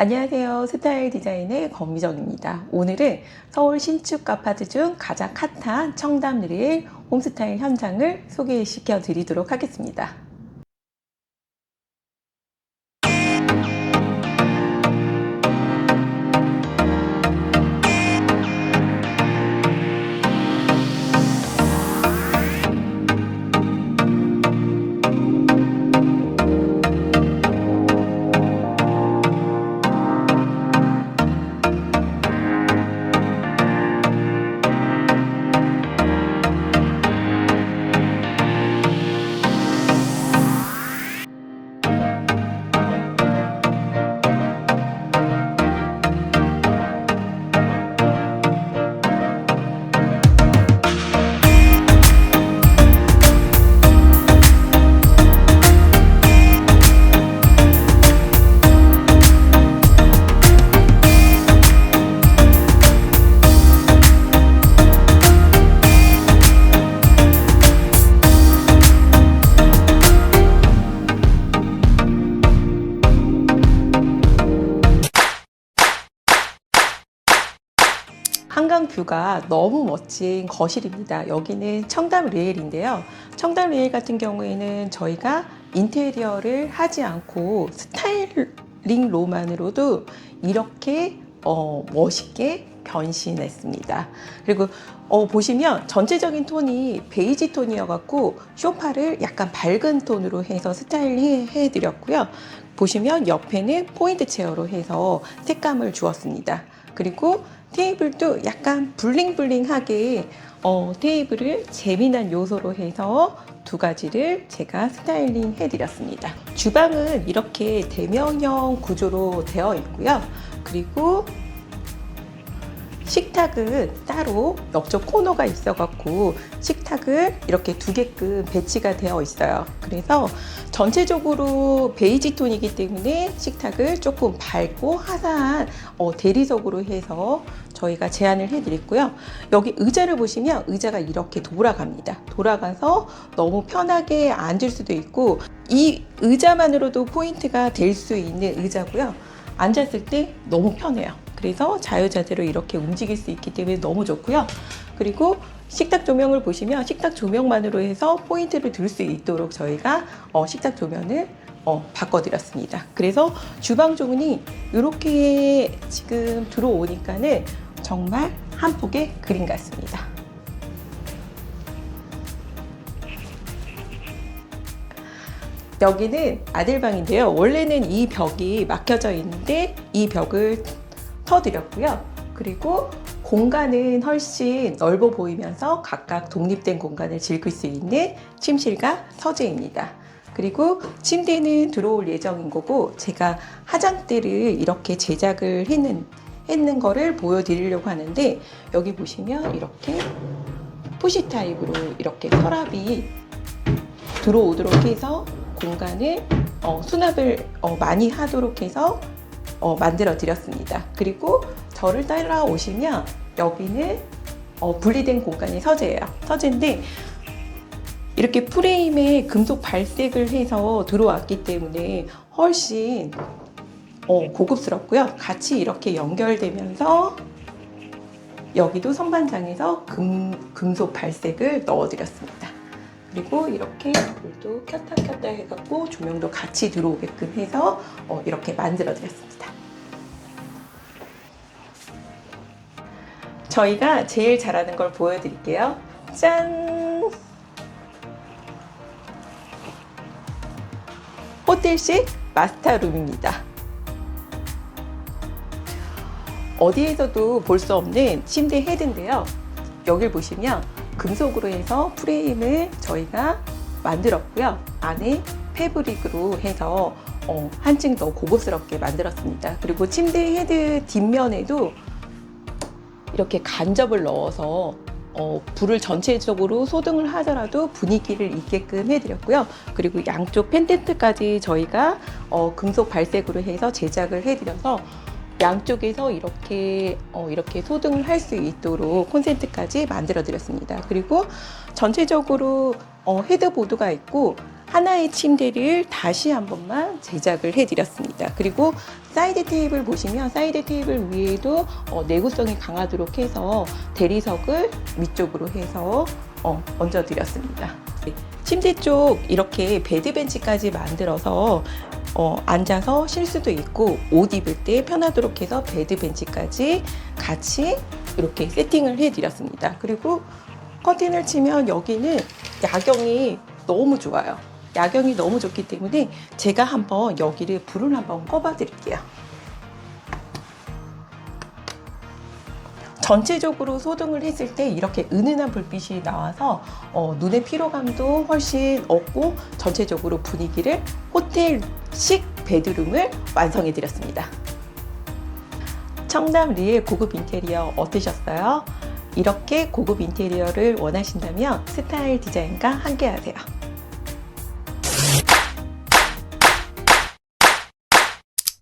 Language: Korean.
안녕하세요. 스타일 디자인의 권미정입니다. 오늘은 서울 신축 아파트 중 가장 핫한 청담 리일 홈스타일 현장을 소개시켜 드리도록 하겠습니다. 한강 뷰가 너무 멋진 거실입니다. 여기는 청담 리엘인데요. 청담 리엘 같은 경우에는 저희가 인테리어를 하지 않고 스타일링 로만으로도 이렇게 어, 멋있게 변신했습니다. 그리고 어, 보시면 전체적인 톤이 베이지 톤이어갖고 쇼파를 약간 밝은 톤으로 해서 스타일링 해드렸고요. 보시면 옆에는 포인트 체어로 해서 색감을 주었습니다. 그리고 테이블도 약간 블링블링하게 어, 테이블을 재미난 요소로 해서 두 가지를 제가 스타일링 해드렸습니다. 주방은 이렇게 대면형 구조로 되어 있고요. 그리고 식탁은 따로 옆쪽 코너가 있어갖고 식탁을 이렇게 두 개끔 배치가 되어 있어요. 그래서 전체적으로 베이지 톤이기 때문에 식탁을 조금 밝고 화사한 어, 대리석으로 해서 저희가 제안을 해드렸고요. 여기 의자를 보시면 의자가 이렇게 돌아갑니다. 돌아가서 너무 편하게 앉을 수도 있고 이 의자만으로도 포인트가 될 수 있는 의자고요. 앉았을 때 너무 편해요. 그래서 자유자재로 이렇게 움직일 수 있기 때문에 너무 좋고요. 그리고 식탁 조명을 보시면 식탁 조명만으로 해서 포인트를 줄수 있도록 저희가 어, 식탁 조명을 어, 바꿔드렸습니다. 그래서 주방 조문이 이렇게 지금 들어오니까는 정말 한 폭의 그림 같습니다. 여기는 아들 방인데요. 원래는 이 벽이 막혀져 있는데 이 벽을 터드렸고요. 그리고 공간은 훨씬 넓어 보이면서 각각 독립된 공간을 즐길 수 있는 침실과 서재입니다. 그리고 침대는 들어올 예정인 거고 제가 화장대를 이렇게 제작을 했는 했는 거를 보여드리려고 하는데 여기 보시면 이렇게 푸시 타입으로 이렇게 서랍이 들어오도록 해서 공간을 어, 수납을 어, 많이 하도록 해서 어, 만들어 드렸습니다. 그리고 저를 따라오시면 여기는 어, 분리된 공간이 서재예요. 서재인데 이렇게 프레임에 금속 발색을 해서 들어왔기 때문에 훨씬 어, 고급스럽고요. 같이 이렇게 연결되면서 여기도 선반장에서 금, 금속 발색을 넣어드렸습니다. 그리고 이렇게 불도 켰다 켰다 해갖고 조명도 같이 들어오게끔 해서 어, 이렇게 만들어드렸습니다. 저희가 제일 잘하는 걸 보여드릴게요. 짠! 호텔식 마스터룸입니다. 어디에서도 볼 수 없는 침대 헤드인데요. 여길 보시면 금속으로 해서 프레임을 저희가 만들었고요. 안에 패브릭으로 해서 어, 한층 더 고급스럽게 만들었습니다. 그리고 침대 헤드 뒷면에도 이렇게 간접을 넣어서 어, 불을 전체적으로 소등을 하더라도 분위기를 있게끔 해드렸고요. 그리고 양쪽 펜텐트까지 저희가 어, 금속 발색으로 해서 제작을 해드려서 양쪽에서 이렇게 어, 이렇게 소등을 할 수 있도록 콘센트까지 만들어 드렸습니다. 그리고 전체적으로 어, 헤드보드가 있고 하나의 침대를 다시 한 번만 제작을 해드렸습니다. 그리고 사이드 테이블 보시면 사이드 테이블 위에도 어, 내구성이 강하도록 해서 대리석을 위쪽으로 해서 어, 얹어드렸습니다. 침대 쪽 이렇게 베드벤치까지 만들어서 어, 앉아서 쉴 수도 있고 옷 입을 때 편하도록 해서 베드벤치까지 같이 이렇게 세팅을 해드렸습니다. 그리고 커튼을 치면 여기는 야경이 너무 좋아요. 야경이 너무 좋기 때문에 제가 한번 여기를 불을 한번 꺼봐 드릴게요. 전체적으로 소등을 했을 때 이렇게 은은한 불빛이 나와서 어, 눈의 피로감도 훨씬 없고 전체적으로 분위기를 호텔식 베드룸을 완성해 드렸습니다. 청담 리엘 고급 인테리어 어떠셨어요? 이렇게 고급 인테리어를 원하신다면 스타일 디자인과 함께 하세요.